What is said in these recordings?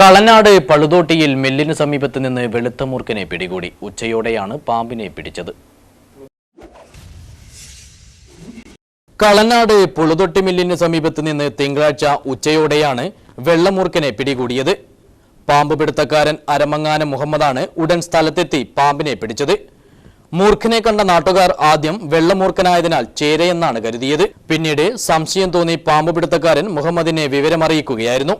കളനാട് പഴുതോട്ടിയിൽ മില്ലിന് സമീപത്ത് നിന്ന് വെളുത്ത മൂർക്കനെ പിടികൂടി. ഉച്ചയോടെയാണ് പാമ്പിനെ പിടിച്ചത്. കളനാട് പുളുതൊട്ടി മില്ലിന് സമീപത്ത് നിന്ന് തിങ്കളാഴ്ച ഉച്ചയോടെയാണ് വെള്ളമൂർഖനെ പിടികൂടിയത്. പാമ്പ് പിടുത്തക്കാരൻ അരമങ്ങാന മുഹമ്മദാണ് ഉടൻ സ്ഥലത്തെത്തി പാമ്പിനെ പിടിച്ചത്. മൂർഖനെ കണ്ട നാട്ടുകാർ ആദ്യം വെള്ളമൂർഖനായതിനാൽ ചേരയെന്നാണ് കരുതിയത്. പിന്നീട് സംശയം തോന്നി പാമ്പ് പിടുത്തക്കാരൻ മുഹമ്മദിനെ വിവരമറിയിക്കുകയായിരുന്നു.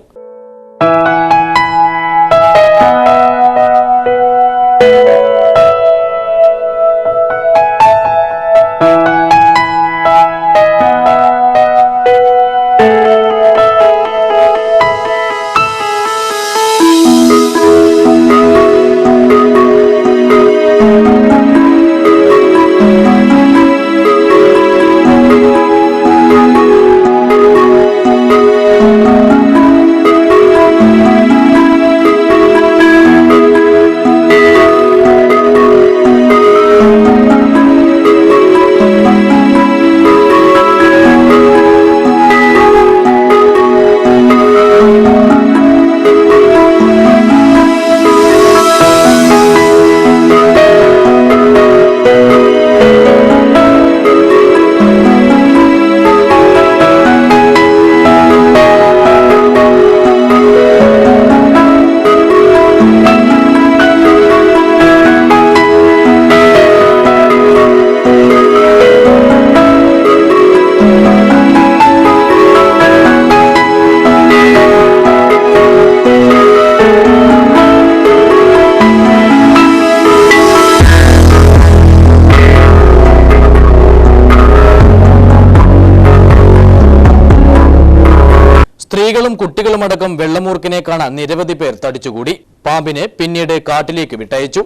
സ്ത്രീകളും കുട്ടികളുമടക്കം വെള്ളമൂർക്കിനെ കാണാൻ നിരവധി പേർ തടിച്ചുകൂടി. പാമ്പിനെ പിന്നീട് കാട്ടിലേക്ക് വിട്ടയച്ചു.